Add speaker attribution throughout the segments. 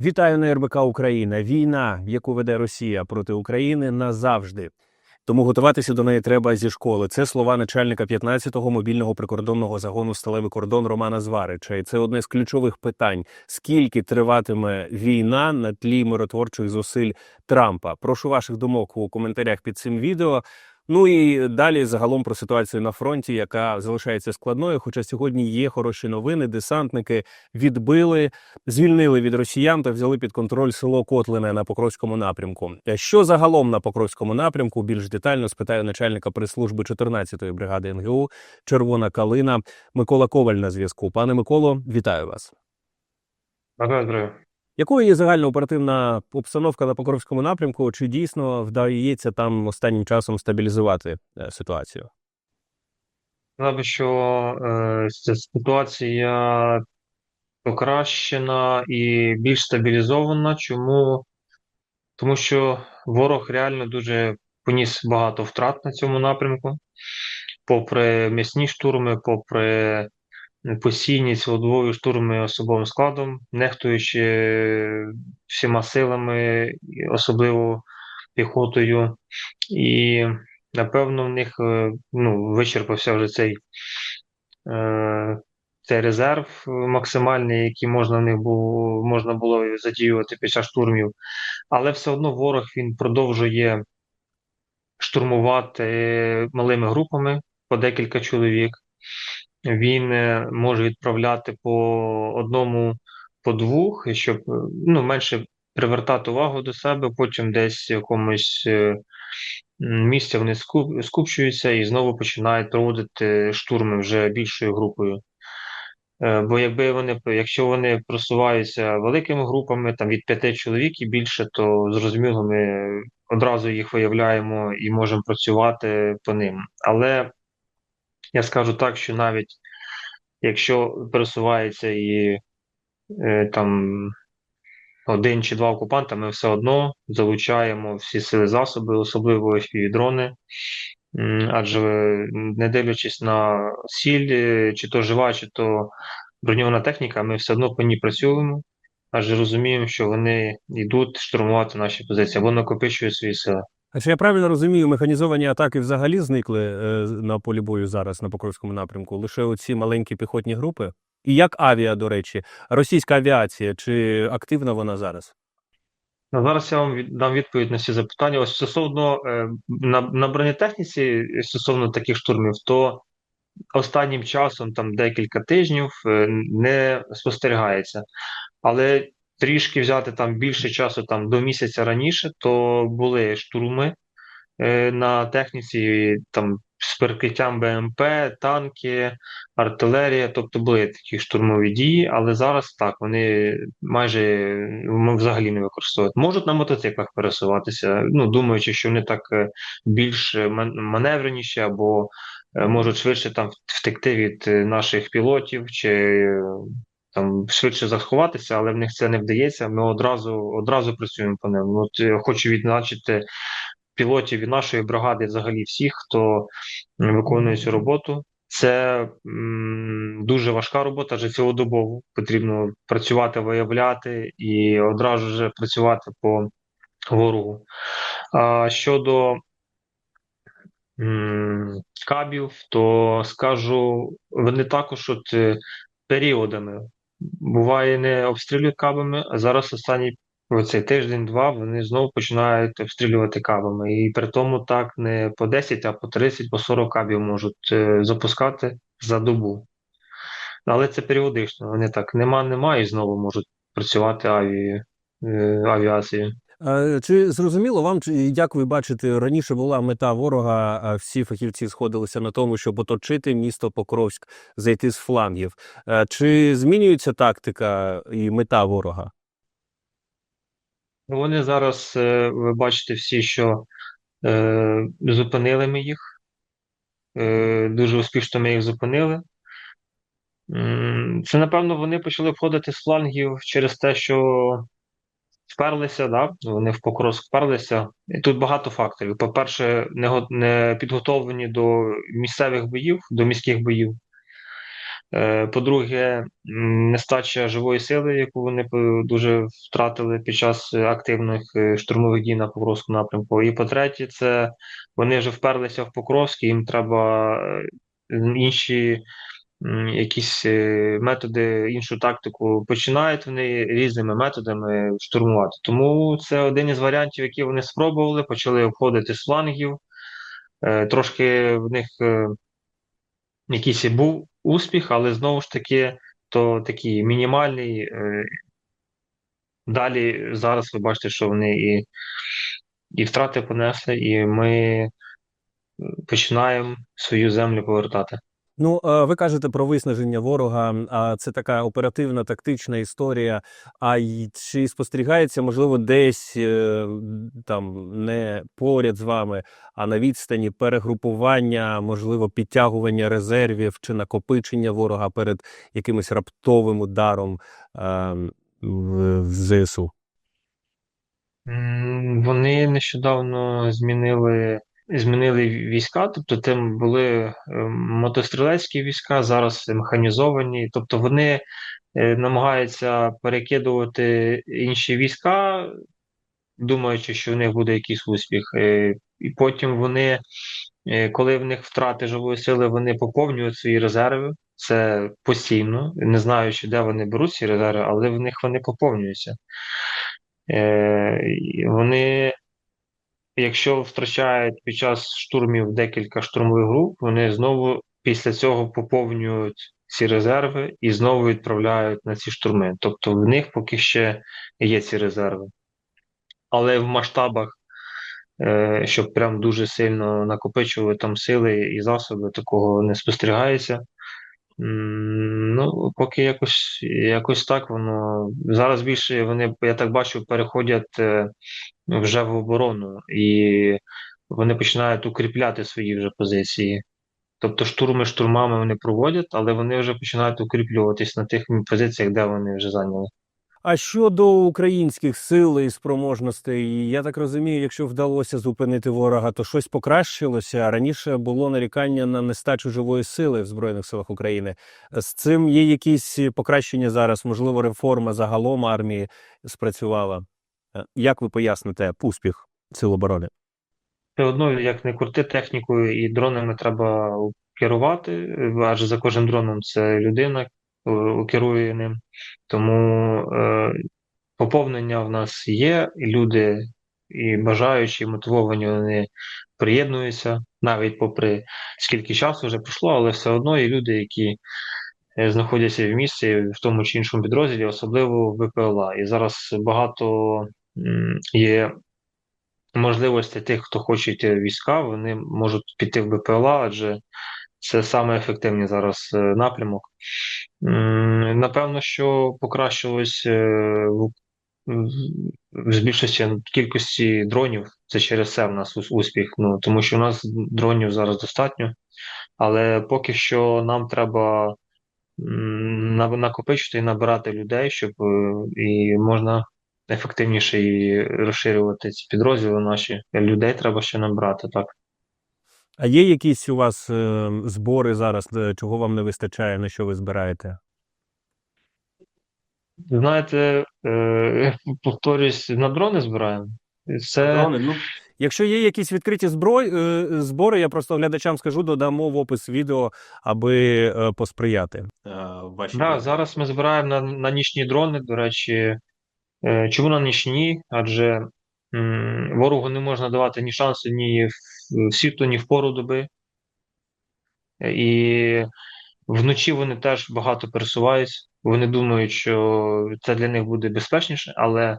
Speaker 1: Вітаю на РБК Україна. Війна, яку веде Росія проти України, назавжди. Тому готуватися до неї треба зі школи. Це слова начальника 15-го мобільного прикордонного загону Сталевий кордон Романа Зварича. І це одне з ключових питань: скільки триватиме війна на тлі миротворчих зусиль Трампа? Прошу ваших думок у коментарях під цим відео. Ну і далі загалом про ситуацію на фронті, яка залишається складною. Хоча сьогодні є хороші новини. Десантники відбили звільнили від росіян та взяли під контроль село Котлине на Покровському напрямку. Е, Що загалом на Покровському напрямку більш детально спитаю начальника прес-служби 14-ї бригади НГУ Червона Калина Микола Коваль на зв'язку. Пане Миколо, вітаю вас.
Speaker 2: Бажаю здоров'я.
Speaker 1: Якою є загальна оперативна обстановка на Покровському напрямку? Чи дійсно вдається там останнім часом стабілізувати е, ситуацію?
Speaker 2: Сказав що е, ситуація покращена і більш стабілізована. Чому? Тому що ворог реально дуже поніс багато втрат на цьому напрямку, попри м'ясні штурми, попри постійні цілодобові штурми особовим складом, нехтуючи всіма силами, особливо піхотою. І напевно в них е, ну, вичерпався вже цей, е, цей резерв максимальний, який можна в них було, можна було задіювати під час штурмів. Але все одно ворог він продовжує штурмувати малими групами по декілька чоловік. Він е, може відправляти по одному, по двох, щоб е, ну, менше привертати увагу до себе, потім десь в якомусь е, місці вони скуп- скупчуються і знову починають проводити штурми вже більшою групою. Бо якби вони, якщо вони просуваються великими групами, там від п'яти чоловік і більше, то зрозуміло, ми одразу їх виявляємо і можемо працювати по ним. Але я скажу так, що навіть якщо пересувається і е, там один чи два окупанта, ми все одно залучаємо всі сили засоби, особливо і дрони. Адже не дивлячись на сіль, е, чи то жива, чи то броньована техніка, ми все одно по ній працюємо, адже розуміємо, що вони йдуть штурмувати наші позиції або накопичують свої сили.
Speaker 1: А чи я правильно розумію, механізовані атаки взагалі зникли е, на полі бою зараз на Покровському напрямку? Лише оці маленькі піхотні групи? І як авіа, до речі, російська авіація, чи активна вона зараз?
Speaker 2: Ну, зараз я вам дам відповідь на всі запитання. Ось стосовно е, на, на бронетехніці, стосовно таких штурмів, то останнім часом, там декілька тижнів, е, не спостерігається. Але трішки взяти там більше часу, там до місяця раніше, то були штурми е, на техніці, там з перекриттям БМП, танки, артилерія, тобто були такі штурмові дії, але зараз так, вони майже взагалі не використовують. Можуть на мотоциклах пересуватися, ну думаючи, що вони так е, більш маневреніші або е, можуть швидше там втекти від е, наших пілотів чи там швидше заховатися, але в них це не вдається. Ми одразу одразу працюємо по ним. От е, хочу відзначити пілотів від нашої бригади, взагалі всіх, хто виконує цю роботу. Це м, дуже важка робота, адже цілодобово потрібно працювати, виявляти і одразу ж працювати по ворогу. А щодо м, кабів, то скажу, вони також от е, періодами. Буває, не обстрілюють кабами, а зараз останній оцей тиждень-два вони знову починають обстрілювати кабами. І при тому так не по 10, а по 30, по 40 кабів можуть е, запускати за добу. Але це періодично. Вони так нема, нема і знову можуть працювати е, авіацією.
Speaker 1: Е, Чи зрозуміло вам, як ви бачите, раніше була мета ворога, а всі фахівці сходилися на тому, щоб оточити місто Покровськ, зайти з флангів. Е, Чи змінюється тактика і мета ворога?
Speaker 2: Ну, Вони зараз, е, ви бачите всі, що е, зупинили ми їх. Е, дуже успішно ми їх зупинили. Це, напевно, вони почали входити з флангів через те, що вперлися, да? Вони в Покровськ вперлися. І тут багато факторів. По-перше, не, не підготовлені до місцевих боїв, до міських боїв. Е, По-друге, нестача живої сили, яку вони дуже втратили під час активних е, штурмових дій на Покровському напрямку. І по-третє, це вони вже вперлися в Покровський, їм треба е, інші якісь е, методи, іншу тактику. Починають вони різними методами штурмувати. Тому це один із варіантів, які вони спробували, почали обходити з флангів. Е, Трошки в них е, якийсь був успіх, але знову ж таки, то такий мінімальний. Далі зараз ви бачите, що вони і, і втрати понесли, і ми починаємо свою землю повертати.
Speaker 1: Ну, е, ви кажете про виснаження ворога, а це така оперативна тактична історія. А чи спостерігається, можливо, десь е, там не поряд з вами, а на відстані перегрупування, можливо, підтягування резервів чи накопичення ворога перед якимось раптовим ударом е, в ЗСУ?
Speaker 2: Вони нещодавно змінили, змінили війська, тобто там були е, мотострілецькі війська, зараз механізовані, тобто вони е, намагаються перекидувати інші війська, думаючи, що в них буде якийсь успіх. Е, І потім вони, коли в них втрати живої сили, вони поповнюють свої резерви. Це постійно, не знаючи, де вони беруть ці резерви, але в них вони поповнюються. Е, Вони, якщо втрачають під час штурмів декілька штурмових груп, вони знову після цього поповнюють ці резерви і знову відправляють на ці штурми. Тобто в них поки ще є ці резерви. Але в масштабах, е, щоб прям дуже сильно накопичувати там сили і засоби, такого не спостерігається. Ну, поки якось, якось так воно. Зараз більше вони, я так бачу, переходять е, вже в оборону, і вони починають укріпляти свої вже позиції. Тобто штурми штурмами вони проводять, але вони вже починають укріплюватись на тих позиціях, де вони вже зайняли.
Speaker 1: А щодо українських сил і спроможностей, я так розумію, якщо вдалося зупинити ворога, то щось покращилося. Раніше було нарікання на нестачу живої сили в Збройних силах України. З цим є якісь покращення зараз? Можливо, реформа загалом армії спрацювала. Е, Як ви поясните успіх сил оборони?
Speaker 2: Все одно, як не крути технікою і дронами треба керувати, адже за кожним дроном це людина е, керує ним. Тому е, поповнення в нас є, і люди і бажаючі, і мотивовані, вони приєднуються, навіть попри скільки часу вже пройшло, але все одно є люди, які е, знаходяться в місті в тому чи іншому підрозділі, особливо в ВПЛА. І зараз багато є можливості тих, хто хоче йти в війська, вони можуть піти в БПЛА, адже це саме ефективний зараз е, напрямок. Напевно, що покращилось е, збільшився кількості дронів. Це через це в нас успіх. Ну тому що у нас дронів зараз достатньо, але поки що нам треба накопичити і набирати людей, щоб е, і можна ефективніше і розширювати ці підрозділи наші. Людей треба ще набрати, так.
Speaker 1: А є якісь у вас е, збори зараз, е, чого вам не вистачає, на що ви збираєте?
Speaker 2: Знаєте, е, повторюсь, на дрони збираємо. Це
Speaker 1: ну, Якщо є якісь відкриті зброй, е, збори, я просто глядачам скажу, додамо в опис відео, аби е, посприяти. Е,
Speaker 2: да, зараз ми збираємо на, на нічні дрони. До речі, Е, Чому на нічні? Адже м, ворогу не можна давати ні шансу ні світло, ні в пору доби. І вночі вони теж багато пересуваються. Вони думають, що це для них буде безпечніше, але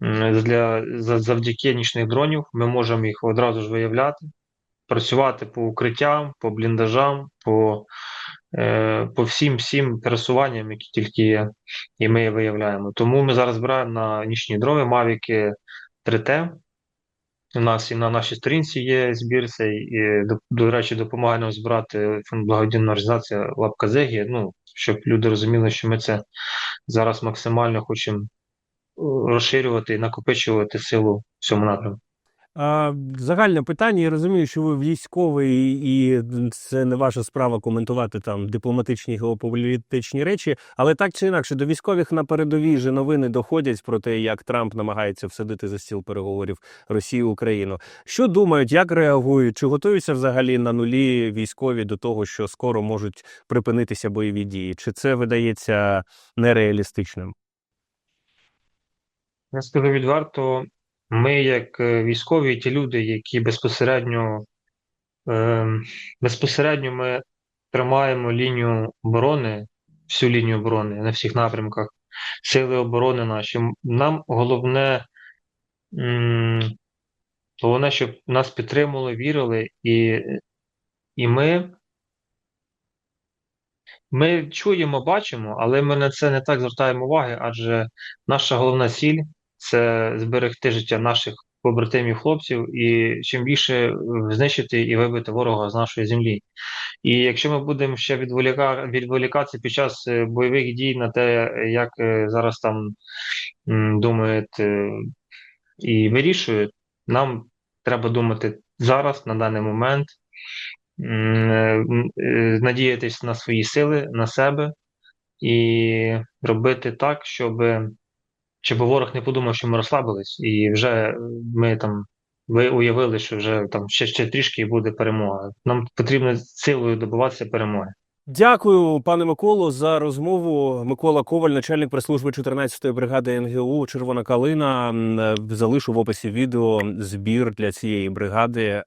Speaker 2: для, завдяки нічних дронів ми можемо їх одразу ж виявляти, працювати по укриттям, по бліндажам, по, е, по всім всім пересуванням, які тільки є, і ми виявляємо. Тому ми зараз збираємо на нічні дрони Mavic 3T. У нас і на нашій сторінці є збір цей, і, до, до речі, допомагає нам збирати фонд благодійна організація Лапка Зегі, ну, щоб люди розуміли, що ми це зараз максимально хочемо е, розширювати і накопичувати силу в цьому напрямку.
Speaker 1: Загальне питання. Я розумію, що ви військовий, і це не ваша справа коментувати там дипломатичні геополітичні речі. Але так чи інакше, до військових на передовій же новини доходять про те, як Трамп намагається всадити за стіл переговорів Росію Україну. Що думають, як реагують? Чи готуються взагалі на нулі військові до того, що скоро можуть припинитися бойові дії? Чи це видається нереалістичним?
Speaker 2: Я скажу відверто, ми, як е, військові, ті люди, які безпосередньо, е, безпосередньо ми тримаємо лінію оборони, всю лінію оборони на всіх напрямках, сили оборони наші. Нам головне, головне, щоб нас підтримували, вірили, і, і ми, ми чуємо, бачимо, але ми на це не так звертаємо уваги, адже наша головна ціль це зберегти життя наших побратимів хлопців і чим більше знищити і вибити ворога з нашої землі. І якщо ми будемо ще відволіка... відволікатися під час е, бойових дій на те, як е, зараз там думають е, і вирішують, нам треба думати зараз, на даний момент, е, е, надіятись на свої сили, на себе і робити так, щоб щоб ворог не подумав, що ми розслабились, і вже ми там ви уявили, що вже там ще ще трішки і буде перемога. Нам потрібно силою добиватися перемоги.
Speaker 1: Дякую, пане Миколу, за розмову. Микола Коваль, начальник прес-служби 14-ї бригади НГУ Червона Калина. Е, Залишу в описі відео збір для цієї бригади.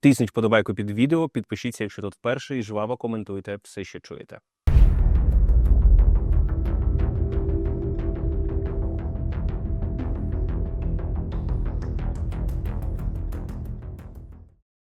Speaker 1: Тисніть подобайку під відео, підпишіться, якщо тут вперше, і жваво коментуйте все, що чуєте.